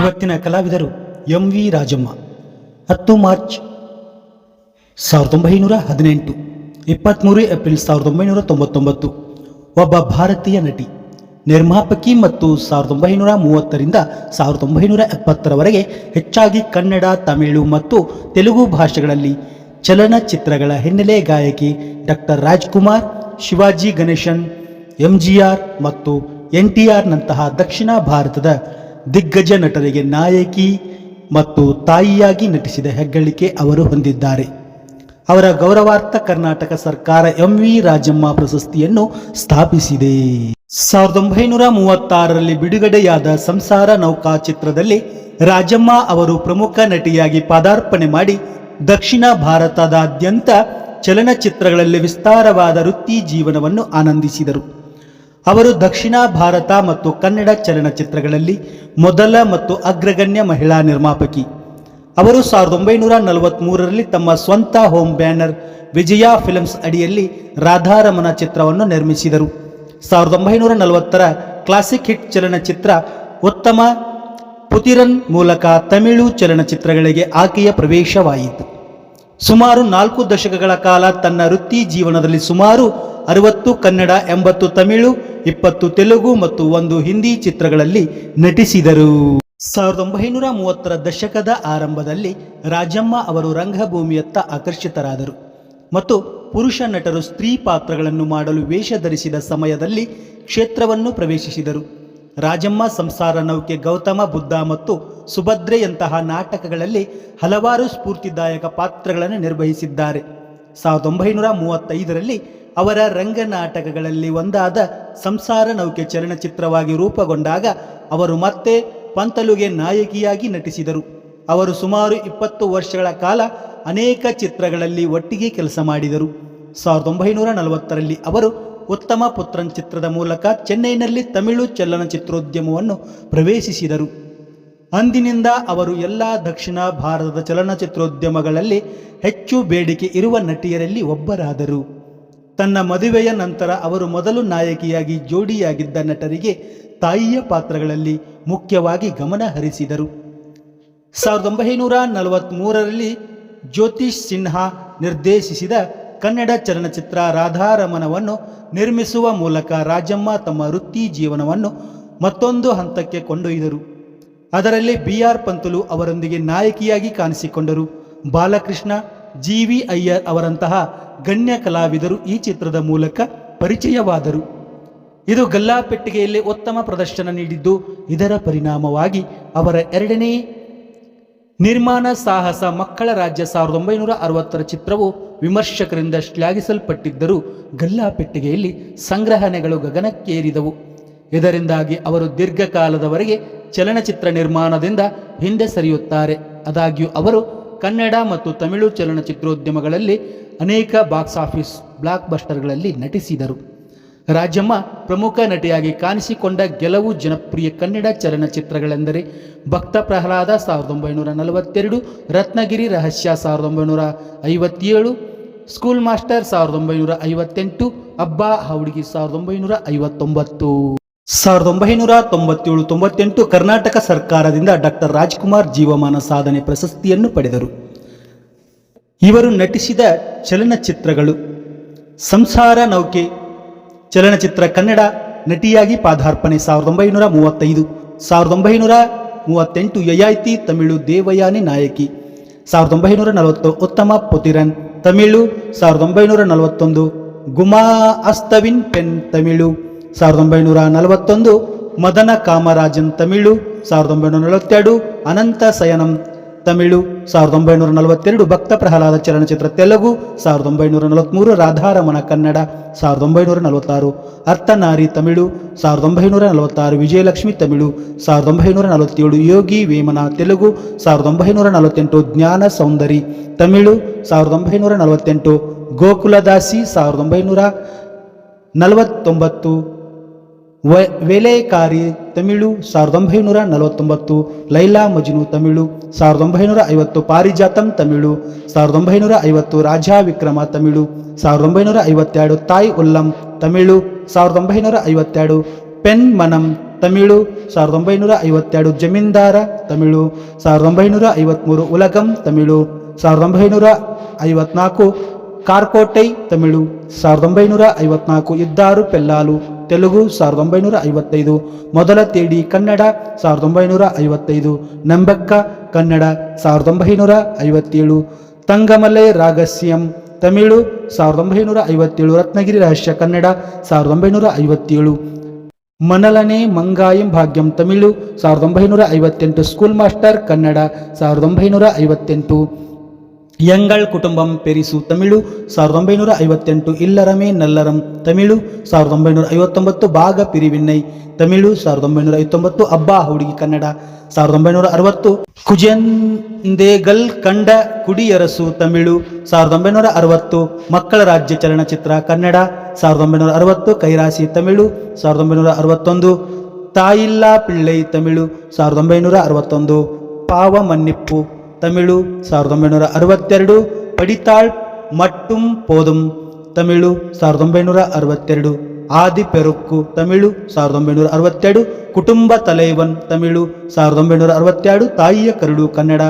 ಇವತ್ತಿನ ಕಲಾವಿದರು M V Rajamma, ಹತ್ತು ಮಾರ್ಚ್ ಸಾವಿರದ ಒಂಬೈನೂರ ಹದಿನೆಂಟು ಇಪ್ಪತ್ತ್ಮೂರು ಏಪ್ರಿಲ್ ಸಾವಿರದ ಒಂಬೈನೂರ ತೊಂಬತ್ತೊಂಬತ್ತು. ಒಬ್ಬ ಭಾರತೀಯ ನಟಿ, ನಿರ್ಮಾಪಕಿ ಮತ್ತು ಸಾವಿರದ ಒಂಬೈನೂರ ಮೂವತ್ತರಿಂದ ಸಾವಿರದ ಒಂಬೈನೂರ ಎಪ್ಪತ್ತರವರೆಗೆ ಹೆಚ್ಚಾಗಿ ಕನ್ನಡ, ತಮಿಳು ಮತ್ತು ತೆಲುಗು ಭಾಷೆಗಳಲ್ಲಿ ಚಲನಚಿತ್ರಗಳ ಹಿನ್ನೆಲೆ ಗಾಯಕಿ doctor Rajkumar Shivaji Ganesan M G R ಮತ್ತು ಎನ್ ಟಿ ಆರ್ನಂತಹ ದಕ್ಷಿಣ ಭಾರತದ ದಿಗ್ಗಜ ನಟರಿಗೆ ನಾಯಕಿ ಮತ್ತು ತಾಯಿಯಾಗಿ ನಟಿಸಿದ ಹೆಗ್ಗಳಿಕೆ ಅವರು ಹೊಂದಿದ್ದಾರೆ. ಅವರ ಗೌರವಾರ್ಥ ಕರ್ನಾಟಕ ಸರ್ಕಾರ ಎಂ ವಿ ರಾಜಮ್ಮ ಪ್ರಶಸ್ತಿಯನ್ನು ಸ್ಥಾಪಿಸಿದೆ. ಸಾವಿರದ ಒಂಬೈನೂರ ಮೂವತ್ತಾರರಲ್ಲಿ ಬಿಡುಗಡೆಯಾದ ಸಂಸಾರ ನೌಕಾ ಚಿತ್ರದಲ್ಲಿ ರಾಜಮ್ಮ ಅವರು ಪ್ರಮುಖ ನಟಿಯಾಗಿ ಪಾದಾರ್ಪಣೆ ಮಾಡಿ ದಕ್ಷಿಣ ಭಾರತದಾದ್ಯಂತ ಚಲನಚಿತ್ರಗಳಲ್ಲಿ ವಿಸ್ತಾರವಾದ ವೃತ್ತಿ ಜೀವನವನ್ನು ಆನಂದಿಸಿದರು. ಅವರು ದಕ್ಷಿಣ ಭಾರತ ಮತ್ತು ಕನ್ನಡ ಚಲನಚಿತ್ರಗಳಲ್ಲಿ ಮೊದಲ ಮತ್ತು ಅಗ್ರಗಣ್ಯ ಮಹಿಳಾ ನಿರ್ಮಾಪಕಿ. ಅವರು ಸಾವಿರದ ಒಂಬೈನೂರ ನಲವತ್ತ್ಮೂರರಲ್ಲಿ ತಮ್ಮ ಸ್ವಂತ ಹೋಮ್ ಬ್ಯಾನರ್ ವಿಜಯ ಫಿಲ್ಮ್ಸ್ ಅಡಿಯಲ್ಲಿ ರಾಧಾರಮನ ಚಿತ್ರವನ್ನು ನಿರ್ಮಿಸಿದರು. ಸಾವಿರದ ಒಂಬೈನೂರ ನಲವತ್ತರ ಕ್ಲಾಸಿಕ್ ಹಿಟ್ ಚಲನಚಿತ್ರ ಉತ್ತಮ ಪುತಿರನ್ ಮೂಲಕ ತಮಿಳು ಚಲನಚಿತ್ರಗಳಿಗೆ ಆಕೆಯ ಪ್ರವೇಶವಾಯಿತು. ಸುಮಾರು ನಾಲ್ಕು ದಶಕಗಳ ಕಾಲ ತನ್ನ ವೃತ್ತಿ ಜೀವನದಲ್ಲಿ ಸುಮಾರು ಅರವತ್ತು ಕನ್ನಡ, ಎಂಬತ್ತು ತಮಿಳು, ಇಪ್ಪತ್ತು ತೆಲುಗು ಮತ್ತು ಒಂದು ಹಿಂದಿ ಚಿತ್ರಗಳಲ್ಲಿ ನಟಿಸಿದರು. ಸಾವಿರದ ಒಂಬೈನೂರ ಮೂವತ್ತರ ದಶಕದ ಆರಂಭದಲ್ಲಿ ರಾಜಮ್ಮ ಅವರು ರಂಗಭೂಮಿಯತ್ತ ಆಕರ್ಷಿತರಾದರು ಮತ್ತು ಪುರುಷ ನಟರು ಸ್ತ್ರೀ ಪಾತ್ರಗಳನ್ನು ಮಾಡಲು ವೇಷ ಧರಿಸಿದ ಸಮಯದಲ್ಲಿ ಕ್ಷೇತ್ರವನ್ನು ಪ್ರವೇಶಿಸಿದರು. ರಾಜಮ್ಮ ಸಂಸಾರ ನೌಕೆ ಗೌತಮ ಬುದ್ಧ ಮತ್ತು ಸುಭದ್ರೆಯಂತಹ ನಾಟಕಗಳಲ್ಲಿ ಹಲವಾರು ಸ್ಫೂರ್ತಿದಾಯಕ ಪಾತ್ರಗಳನ್ನು ನಿರ್ವಹಿಸಿದ್ದಾರೆ. ಸಾವಿರದ ಒಂಬೈನೂರ ಮೂವತ್ತೈದರಲ್ಲಿ ಅವರ ರಂಗನಾಟಕಗಳಲ್ಲಿ ಒಂದಾದ ಸಂಸಾರ ನೌಕೆ ಚಲನಚಿತ್ರವಾಗಿ ರೂಪುಗೊಂಡಾಗ ಅವರು ಮತ್ತೆ ಪಂತಲುಗೆ ನಾಯಕಿಯಾಗಿ ನಟಿಸಿದರು. ಅವರು ಸುಮಾರು ಇಪ್ಪತ್ತು ವರ್ಷಗಳ ಕಾಲ ಅನೇಕ ಚಿತ್ರಗಳಲ್ಲಿ ಒಟ್ಟಿಗೆ ಕೆಲಸ ಮಾಡಿದರು. ಸಾವಿರದ ಒಂಬೈನೂರ ನಲವತ್ತರಲ್ಲಿ ಅವರು ಉತ್ತಮ ಪುತ್ರನ್ ಚಿತ್ರದ ಮೂಲಕ ಚೆನ್ನೈನಲ್ಲಿ ತಮಿಳು ಚಲನಚಿತ್ರೋದ್ಯಮವನ್ನು ಪ್ರವೇಶಿಸಿದರು. ಅಂದಿನಿಂದ ಅವರು ಎಲ್ಲ ದಕ್ಷಿಣ ಭಾರತದ ಚಲನಚಿತ್ರೋದ್ಯಮಗಳಲ್ಲಿ ಹೆಚ್ಚು ಬೇಡಿಕೆ ಇರುವ ನಟಿಯರಲ್ಲಿ ಒಬ್ಬರಾದರು. ತನ್ನ ಮದುವೆಯ ನಂತರ ಅವರು ಮೊದಲು ನಾಯಕಿಯಾಗಿ ಜೋಡಿಯಾಗಿದ್ದ ನಟರಿಗೆ ತಾಯಿಯ ಪಾತ್ರಗಳಲ್ಲಿ ಮುಖ್ಯವಾಗಿ ಗಮನ ಹರಿಸಿದರು. ಸಾವಿರದ ಒಂಬೈನೂರ ನಲವತ್ತ್ಮೂರರಲ್ಲಿ ಜ್ಯೋತಿಷ್ ಸಿನ್ಹಾ ನಿರ್ದೇಶಿಸಿದ ಕನ್ನಡ ಚಲನಚಿತ್ರ ರಾಧಾರಮಣವನ್ನು ನಿರ್ಮಿಸುವ ಮೂಲಕ ರಾಜಮ್ಮ ತಮ್ಮ ವೃತ್ತಿ ಜೀವನವನ್ನು ಮತ್ತೊಂದು ಹಂತಕ್ಕೆ ಕೊಂಡೊಯ್ದರು. ಅದರಲ್ಲಿ ಬಿ ಆರ್ ಪಂತುಲು ಅವರೊಂದಿಗೆ ನಾಯಕಿಯಾಗಿ ಕಾಣಿಸಿಕೊಂಡರು. ಬಾಲಕೃಷ್ಣ, ಜಿ ವಿ ಅಯ್ಯರ್ ಅವರಂತಹ ಗಣ್ಯ ಕಲಾವಿದರು ಈ ಚಿತ್ರದ ಮೂಲಕ ಪರಿಚಯವಾದರು. ಇದು ಗಲ್ಲಾಪೆಟ್ಟಿಗೆಯಲ್ಲಿ ಉತ್ತಮ ಪ್ರದರ್ಶನ ನೀಡಿದ್ದು, ಇದರ ಪರಿಣಾಮವಾಗಿ ಅವರ ಎರಡನೇ ನಿರ್ಮಾಣ ಸಾಹಸ ಮಕ್ಕಳ ರಾಜ್ಯ ಸಾವಿರದ ಒಂಬೈನೂರ ಅರವತ್ತರ ಚಿತ್ರವು ವಿಮರ್ಶಕರಿಂದ ಶ್ಲಾಘಿಸಲ್ಪಟ್ಟಿದ್ದರೂ ಗಲ್ಲಾಪೆಟ್ಟಿಗೆಯಲ್ಲಿ ಸಂಗ್ರಹಣೆಗಳು ಗಗನಕ್ಕೇರಿದವು. ಇದರಿಂದಾಗಿ ಅವರು ದೀರ್ಘಕಾಲದವರೆಗೆ ಚಲನಚಿತ್ರ ನಿರ್ಮಾಣದಿಂದ ಹಿಂದೆ ಸರಿಯುತ್ತಾರೆ. ಆದಾಗ್ಯೂ ಅವರು ಕನ್ನಡ ಮತ್ತು ತಮಿಳು ಚಲನಚಿತ್ರೋದ್ಯಮಗಳಲ್ಲಿ ಅನೇಕ ಬಾಕ್ಸ್ ಆಫೀಸ್ ಬ್ಲಾಕ್ ಬಸ್ಟರ್ಗಳಲ್ಲಿ ನಟಿಸಿದರು. ರಾಜಮ್ಮ ಪ್ರಮುಖ ನಟಿಯಾಗಿ ಕಾಣಿಸಿಕೊಂಡ ಕೆಲವು ಜನಪ್ರಿಯ ಕನ್ನಡ ಚಲನಚಿತ್ರಗಳೆಂದರೆ ಭಕ್ತ ಪ್ರಹ್ಲಾದ ಸಾವಿರದ ಒಂಬೈನೂರ ನಲವತ್ತೆರಡು, ರತ್ನಗಿರಿ ರಹಸ್ಯ ಸಾವಿರದ ಒಂಬೈನೂರ ಐವತ್ತೇಳು, ಸ್ಕೂಲ್ ಮಾಸ್ಟರ್ ಸಾವಿರದ ಒಂಬೈನೂರ ಐವತ್ತೆಂಟು, ಅಬ್ಬಾ ಹುಡುಗಿ ಸಾವಿರದ ಒಂಬೈನೂರ ಐವತ್ತೊಂಬತ್ತು. ಸಾವಿರದ ಒಂಬೈನೂರ ತೊಂಬತ್ತೇಳು, ತೊಂಬತ್ತೆಂಟು ಕರ್ನಾಟಕ ಸರ್ಕಾರದಿಂದ ಡಾಕ್ಟರ್ ರಾಜ್ಕುಮಾರ್ ಜೀವಮಾನ ಸಾಧನೆ ಪ್ರಶಸ್ತಿಯನ್ನು ಪಡೆದರು. ಇವರು ನಟಿಸಿದ ಚಲನಚಿತ್ರಗಳು ಸಂಸಾರ ನೌಕೆ ಚಲನಚಿತ್ರ ಕನ್ನಡ ನಟಿಯಾಗಿ ಪಾದಾರ್ಪಣೆ ಸಾವಿರದ ಒಂಬೈನೂರ ಮೂವತ್ತೈದು, ಸಾವಿರದ ಒಂಬೈನೂರ ಮೂವತ್ತೆಂಟು ಯಯಾಯಿತಿ ತಮಿಳು ದೇವಯಾನಿ ನಾಯಕಿ, ಸಾವಿರದ ಒಂಬೈನೂರ ನಲವತ್ತು ಉತ್ತಮ ಪುತಿರನ್ ತಮಿಳು, ಸಾವಿರದ ಒಂಬೈನೂರ ನಲವತ್ತೊಂದು ಗುಮಾ ಅಸ್ತವಿನ್ ಪೆನ್ ತಮಿಳು, ಸಾವಿರದ ಒಂಬೈನೂರ ನಲವತ್ತೊಂದು ಮದನ ಕಾಮರಾಜನ್ ತಮಿಳು, ಸಾವಿರದ ಒಂಬೈನೂರ ನಲವತ್ತೆರಡು ಅನಂತ ಸಯನಂ ತಮಿಳು ಸಾವಿರದ ಒಂಬೈನೂರ ನಲವತ್ತೆರಡು ಭಕ್ತ ಪ್ರಹ್ಲಾದ ಚಲನಚಿತ್ರ ತೆಲುಗು ಸಾವಿರದ ಒಂಬೈನೂರ ನಲವತ್ತ್ಮೂರು ರಾಧಾರಮಣ ಕನ್ನಡ ಸಾವಿರದ ಒಂಬೈನೂರ ನಲವತ್ತಾರು ಅರ್ಥನಾರಿ ತಮಿಳು ಸಾವಿರದ ಒಂಬೈನೂರ ನಲವತ್ತಾರು ವಿಜಯಲಕ್ಷ್ಮಿ ತಮಿಳು ಸಾವಿರದ ಒಂಬೈನೂರ ನಲವತ್ತೇಳು ಯೋಗಿ ವೇಮನ ತೆಲುಗು ಸಾವಿರದ ಒಂಬೈನೂರ ನಲವತ್ತೆಂಟು ಜ್ಞಾನ ಸೌಂದರಿ ತಮಿಳು ಸಾವಿರದ ಒಂಬೈನೂರ ನಲವತ್ತೆಂಟು ಗೋಕುಲದಾಸಿ ಸಾವಿರದ ಒಂಬೈನೂರ ನಲವತ್ತೊಂಬತ್ತು ವ ವೇಲೆಕಾರಿ ತಮಿಳು ಸಾವಿರದ ಒಂಬೈನೂರ ನಲವತ್ತೊಂಬತ್ತು, ಲೈಲಾ ಮಜ್ನು ತಮಿಳು ಸಾವಿರದ ಒಂಬೈನೂರ ಐವತ್ತು, ಪಾರಿಜಾತಂ ತಮಿಳು ಸಾವಿರದ ಒಂಬೈನೂರ ಐವತ್ತು, ರಾಜಾ ವಿಕ್ರಮ ತಮಿಳು ಸಾವಿರದ ಒಂಬೈನೂರ ಐವತ್ತೆರಡು, ತಾಯ್ ಉಲ್ಲಂ ತಮಿಳು ಸಾವಿರದ ಒಂಬೈನೂರ ಐವತ್ತೆರಡು, ಪೆನ್ ಮನಂ ತಮಿಳು ಸಾವಿರದ ಒಂಬೈನೂರ ಐವತ್ತೆರಡು, ಜಮೀನ್ದಾರ ತಮಿಳು ಸಾವಿರದ ಒಂಬೈನೂರ ಐವತ್ತ್ಮೂರು ಉಲಗಂ ತಮಿಳು ಸಾವಿರದ ಒಂಬೈನೂರ ಐವತ್ನಾಲ್ಕು, ಕಾರ್ಕೋಟೈ ತಮಿಳು ಸಾವಿರದ ಒಂಬೈನೂರ ಐವತ್ನಾಲ್ಕು, ಇದ್ದಾರು ಪೆಲ್ಲಾಲು ತೆಲುಗು ಸಾವಿರದ ಒಂಬೈನೂರ ಐವತ್ತೈದು, ಮೊದಲ ತೇಡಿ ಕನ್ನಡ ಸಾವಿರದ ಒಂಬೈನೂರ ಐವತ್ತೈದು, ನಂಬಕ್ಕ ಕನ್ನಡ ಸಾವಿರದ ಒಂಬೈನೂರ ಐವತ್ತೇಳು, ತಂಗಮಲೆ ರಾಗಸ್ಯಂ ತಮಿಳು ಸಾವಿರದ ಒಂಬೈನೂರ ಐವತ್ತೇಳು, ರತ್ನಗಿರಿ ರಹಸ್ಯ ಕನ್ನಡ ಸಾವಿರದ ಒಂಬೈನೂರ ಐವತ್ತೇಳು, ಮನಲನೆ ಮಂಗಾಯಂ ಭಾಗ್ಯಂ ತಮಿಳು ಸಾವಿರದ ಒಂಬೈನೂರ ಐವತ್ತೆಂಟು ಸ್ಕೂಲ್ ಮಾಸ್ಟರ್ ಕನ್ನಡ ಸಾವಿರದ ಒಂಬೈನೂರ ಐವತ್ತೆಂಟು ಯಂಗಳ್ ಕುಟುಂಬಂ ಪೆರಿಸು ತಮಿಳು ಸಾವಿರದ ಒಂಬೈನೂರ ಐವತ್ತೆಂಟು ಇಲ್ಲರಮೇ ನಲ್ಲರಂ ತಮಿಳು ಸಾವಿರದ ಒಂಬೈನೂರ ಐವತ್ತೊಂಬತ್ತು ಭಾಗ ಪಿರಿವಿನ್ನೈ ತಮಿಳು ಸಾವಿರದ ಒಂಬೈನೂರ ಐವತ್ತೊಂಬತ್ತು ಅಬ್ಬಾ ಹುಡುಗಿ ಕನ್ನಡ ಸಾವಿರದ ಒಂಬೈನೂರ ಅರವತ್ತು ಕುಜೆಂದೇಗಲ್ ಕಂಡ ಕುಡಿಯರಸು ತಮಿಳು ಸಾವಿರದ ಒಂಬೈನೂರ ಅರವತ್ತು ಮಕ್ಕಳ ರಾಜ್ಯ ಚಲನಚಿತ್ರ ಕನ್ನಡ ಸಾವಿರದ ಒಂಬೈನೂರ ಅರವತ್ತು ಕೈರಾಸಿ ತಮಿಳು ಸಾವಿರದ ಒಂಬೈನೂರ ಅರವತ್ತೊಂದು ತಾಯಿಲ್ಲಾ ಪಿಳ್ಳೈ ತಮಿಳು ಸಾವಿರದ ಒಂಬೈನೂರ ಅರವತ್ತೊಂದು ಪಾವ ಮನ್ನಿಪ್ಪು ತಮಿಳು, ಸಾವಿರದ ಒಂಬೈನೂರ ಅರವತ್ತೆರಡು, ಪಡಿತಾಳ್ ಮಟ್ಟುಂ ಪೋದುಂ, ತಮಿಳು, ಸಾವಿರದ ಒಂಬೈನೂರ ಅರವತ್ತೆರಡು ಆದಿ ಪೆರುಕ್ಕು ತಮಿಳು, ಸಾವಿರದ ಒಂಬೈನೂರ ಅರವತ್ತೆರಡು, ಕುಟುಂಬ ತಲೈವನ್, ತಮಿಳು, ಸಾವಿರದ ಒಂಬೈನೂರ ಅರವತ್ತೆರಡು, ತಾಯಿಯ ಕರಡು ಕನ್ನಡ,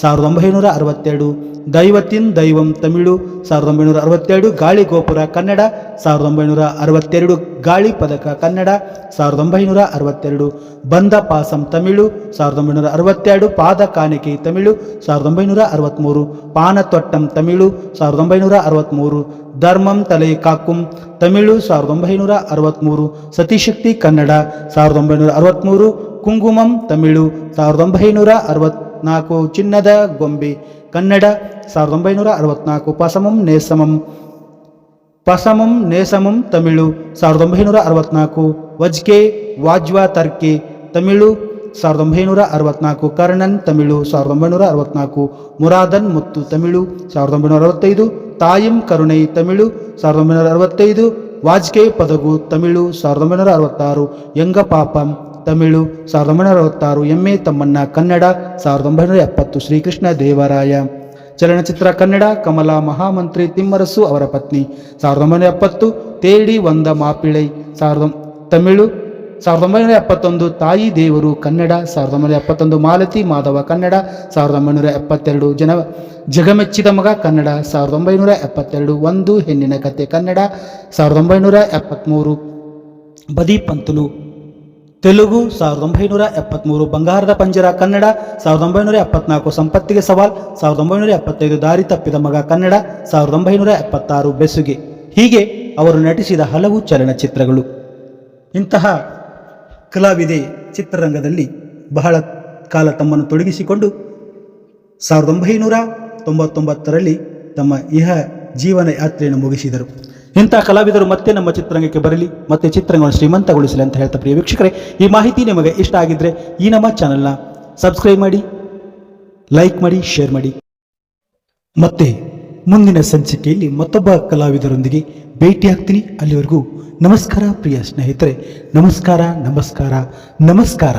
ಸಾವಿರದ ಒಂಬೈನೂರ ಅರವತ್ತೆರಡು ದೈವತಿನ್ ದೈವಂ ತಮಿಳು, ಸಾವಿರದ ಒಂಬೈನೂರ ಅರವತ್ತೆರಡು ಗಾಳಿ ಗೋಪುರ ಕನ್ನಡ, ಸಾವಿರದ ಒಂಬೈನೂರ ಅರವತ್ತೆರಡು ಗಾಳಿ ಪದಕ ಕನ್ನಡ, ಸಾವಿರದ ಒಂಬೈನೂರ ಅರವತ್ತೆರಡು ಬಂದ ಪಾಸಂ ತಮಿಳು, ಸಾವಿರದ ಒಂಬೈನೂರ ಅರವತ್ತೆರಡು ಪಾದ ಕಾಣಿಕೆ ತಮಿಳು, ಸಾವಿರದ ಒಂಬೈನೂರ ಅರವತ್ತ್ಮೂರು ಪಾನತೊಟ್ಟಂ ತಮಿಳು, ಸಾವಿರದ ಒಂಬೈನೂರ ಅರವತ್ತ್ಮೂರು ಧರ್ಮಂ ತಲೆ ಕಾಕುಂ ತಮಿಳು, ಸಾವಿರದ ಒಂಬೈನೂರ ಅರವತ್ತ್ಮೂರು ಸತಿಶಕ್ತಿ ಕನ್ನಡ, ಸಾವಿರದ ಒಂಬೈನೂರ ಅರವತ್ತ್ಮೂರು ಕುಂಗುಮಂ ತಮಿಳು, ಸಾವಿರದ ಒಂಬೈನೂರ ಅರವತ್ನಾಲ್ಕು ಚಿನ್ನದ ಗೊಂಬೆ ಕನ್ನಡ ಸಾವಿರದ ಒಂಬೈನೂರ ಅರವತ್ನಾಲ್ಕು ಪಸಮಂ ನೇಸಮಂ ಪಸಮಂ ನೇಸಮಂ ತಮಿಳು ಸಾವಿರದ ಒಂಬೈನೂರ ಅರವತ್ನಾಲ್ಕು ವಜ್ಕೆ ವಾಜ್ವಾ ತರ್ಕೆ ತಮಿಳು ಸಾವಿರದ ಒಂಬೈನೂರ ಅರವತ್ನಾಲ್ಕು ಕರ್ಣನ್ ತಮಿಳು ಸಾವಿರದ ಒಂಬೈನೂರ ಅರವತ್ನಾಲ್ಕು ಮುರಾದನ್ ಮುತ್ತು ತಮಿಳು ಸಾವಿರದ ಒಂಬೈನೂರ ಅರವತ್ತೈದು ತಾಯಿಂ ಕರುಣೈ ತಮಿಳು ಸಾವಿರದ ಒಂಬೈನೂರ ಅರವತ್ತೈದು ವಾಜ್ಪೇಯಿ ಪದಗು ತಮಿಳು ಸಾವಿರದ ಒಂಬೈನೂರ ಅರವತ್ತಾರು ಯಂಗ ಪಾಪಂ ತಮಿಳು, ಸಾವಿರದ ಒಂಬೈನೂರ ಅರವತ್ತಾರು ಎಮ್ಮೆ ತಮ್ಮಣ್ಣ ಕನ್ನಡ, ಸಾವಿರದ ಒಂಬೈನೂರ ಎಪ್ಪತ್ತು ಶ್ರೀಕೃಷ್ಣ ದೇವರಾಯ. ಚಲನಚಿತ್ರ ಕನ್ನಡ, ಕಮಲಾ ಮಹಾಮಂತ್ರಿ ತಿಮ್ಮರಸು ಅವರ ಪತ್ನಿ, ಸಾವಿರದ ಒಂಬೈನೂರ ಎಪ್ಪತ್ತು, ತೇಡಿ ಒಂದ ಮಾಪಿಳೈ, ಸಾವಿರದ ತಮಿಳು, ಸಾವಿರದ ಒಂಬೈನೂರ ಎಪ್ಪತ್ತೊಂದು, ತಾಯಿ ದೇವರು ಕನ್ನಡ, ಸಾವಿರದ ಒಂಬೈನೂರ ಎಪ್ಪತ್ತೊಂದು, ಮಾಲತಿ ಮಾಧವ ಕನ್ನಡ, ಸಾವಿರದ ಒಂಬೈನೂರ ಎಪ್ಪತ್ತೆರಡು, ಜನ, ಜಗಮೆಚ್ಚಿದ ಮಗ ಕನ್ನಡ, ಸಾವಿರದ ಒಂಬೈನೂರ ಎಪ್ಪತ್ತೆರಡು, ಒಂದು ಹೆಣ್ಣಿನ ಕತೆ ಕನ್ನಡ, ಸಾವಿರದ ಒಂಬೈನೂರ ಎಪ್ಪತ್ತ್ಮೂರು ಬದಿ ಪಂತುಲು ತೆಲುಗು, ಸಾವಿರದ ಒಂಬೈನೂರ ಎಪ್ಪತ್ತ್ಮೂರು ಬಂಗಾರದ ಪಂಜರ ಕನ್ನಡ, ಸಾವಿರದ ಒಂಬೈನೂರ ಎಪ್ಪತ್ನಾಲ್ಕು ಸಂಪತ್ತಿಗೆ ಸವಾಲ್, ಸಾವಿರದ ಒಂಬೈನೂರ ಎಪ್ಪತ್ತೈದು ದಾರಿ ತಪ್ಪಿದ ಮಗ ಕನ್ನಡ, ಸಾವಿರದ ಒಂಬೈನೂರ ಎಪ್ಪತ್ತಾರು ಬೆಸುಗೆ. ಹೀಗೆ ಅವರು ನಟಿಸಿದ ಹಲವು ಚಲನಚಿತ್ರಗಳು. ಇಂತಹ ಕಲಾವಿದೆ ಚಿತ್ರರಂಗದಲ್ಲಿ ಬಹಳ ಕಾಲ ತಮ್ಮನ್ನು ತೊಡಗಿಸಿಕೊಂಡು ಸಾವಿರದ ಒಂಬೈನೂರ ತೊಂಬತ್ತೊಂಬತ್ತರಲ್ಲಿ ತಮ್ಮ ಇಹ ಜೀವನ ಯಾತ್ರೆಯನ್ನು ಮುಗಿಸಿದರು. ಇಂಥ ಕಲಾವಿದರು ಮತ್ತೆ ನಮ್ಮ ಚಿತ್ರರಂಗಕ್ಕೆ ಬರಲಿ, ಮತ್ತೆ ಚಿತ್ರರಂಗವನ್ನು ಶ್ರೀಮಂತಗೊಳಿಸಲಿ ಅಂತ ಹೇಳ್ತಾ ಪ್ರಿಯ ವೀಕ್ಷಕರೇ, ಈ ಮಾಹಿತಿ ನಿಮಗೆ ಇಷ್ಟ ಆಗಿದ್ರೆ ಈ ನಮ್ಮ ಚಾನಲ್ನ ಸಬ್ಸ್ಕ್ರೈಬ್ ಮಾಡಿ ಲೈಕ್ ಮಾಡಿ ಶೇರ್ ಮಾಡಿ. ಮತ್ತೆ ಮುಂದಿನ ಸಂಚಿಕೆಯಲ್ಲಿ ಮತ್ತೊಬ್ಬ ಕಲಾವಿದರೊಂದಿಗೆ ಭೇಟಿಯಾಗ್ತೀನಿ ಅಲ್ಲಿವರೆಗೂ ನಮಸ್ಕಾರ ಪ್ರಿಯ ಸ್ನೇಹಿತರೆ. ನಮಸ್ಕಾರ ನಮಸ್ಕಾರ ನಮಸ್ಕಾರ.